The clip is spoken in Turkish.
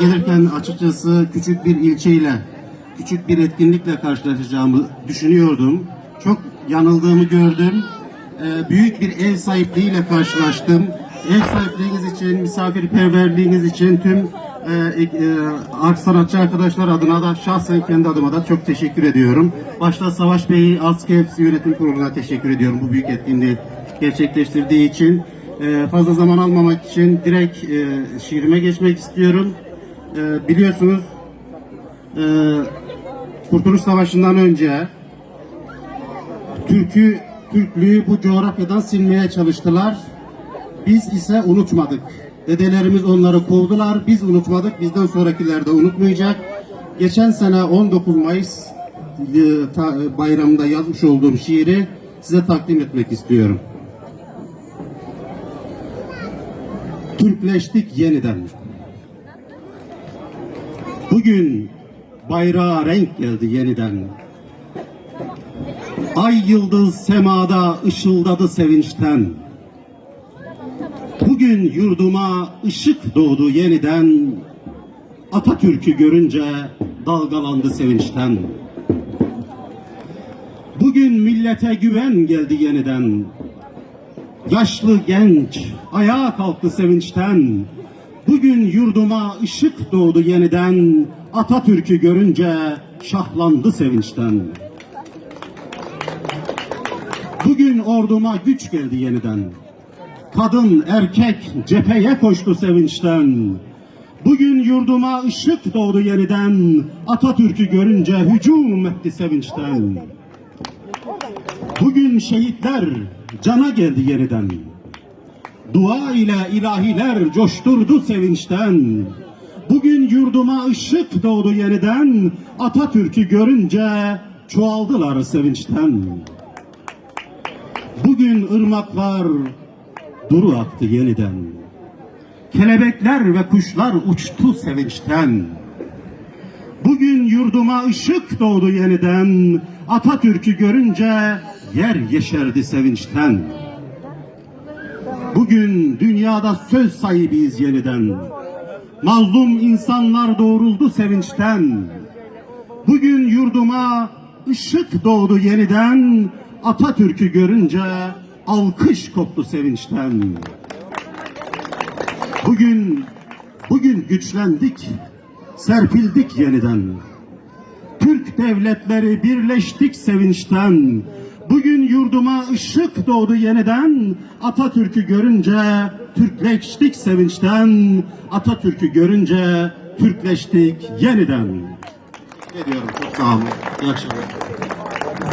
Gelirken açıkçası küçük bir ilçeyle, küçük bir etkinlikle karşılaşacağımı düşünüyordum. Çok yanıldığımı gördüm. Ee, büyük bir ev sahipliğiyle karşılaştım. Ev sahipliğiniz için, misafirperverliğiniz için tüm e, e, sanatçı arkadaşlar adına da şahsen kendi adıma da çok teşekkür ediyorum. Başta Savaş Bey'i Altscape Yönetim Kurulu'na teşekkür ediyorum bu büyük etkinliği gerçekleştirdiği için. Ee, fazla zaman almamak için direkt e, şiirime geçmek istiyorum. Ee, biliyorsunuz e, Kurtuluş Savaşı'ndan önce Türk'ü, Türklüğü bu coğrafyadan silmeye çalıştılar. Biz ise unutmadık. Dedelerimiz onları kovdular. Biz unutmadık. Bizden sonrakiler de unutmayacak. Geçen sene 19 Mayıs e, bayramında yazmış olduğum şiiri size takdim etmek istiyorum. Türkleştik yeniden. Bugün bayrağa renk geldi yeniden. Ay yıldız semada ışıldadı sevinçten. Bugün yurduma ışık doğdu yeniden. Atatürk'ü görünce dalgalandı sevinçten. Bugün millete güven geldi yeniden. Yaşlı genç ayağa kalktı sevinçten. Bugün yurduma ışık doğdu yeniden. Atatürk'ü görünce şahlandı sevinçten. Bugün orduma güç geldi yeniden. Kadın, erkek cepheye koştu sevinçten. Bugün yurduma ışık doğdu yeniden. Atatürk'ü görünce hücum etti sevinçten. Bugün şehitler cana geldi yeniden. Dua ile ilahiler coşturdu sevinçten. Bugün yurduma ışık doğdu yeniden. Atatürk'ü görünce çoğaldılar sevinçten. Bugün ırmaklar duru aktı yeniden. Kelebekler ve kuşlar uçtu sevinçten. Bugün yurduma ışık doğdu yeniden. Atatürk'ü görünce yer yeşerdi sevinçten. Bugün dünyada söz sahibiyiz yeniden. Mazlum insanlar doğruldu sevinçten. Bugün yurduma ışık doğdu yeniden. Atatürk'ü görünce alkış koptu sevinçten. Bugün bugün güçlendik, serpildik yeniden. Türk devletleri birleştik sevinçten. Bugün yurduma ışık doğdu yeniden. Atatürk'ü görünce Türkleştik sevinçten. Atatürk'ü görünce Türkleştik yeniden. Ne diyorum çok sağ olun. İyi akşamlar.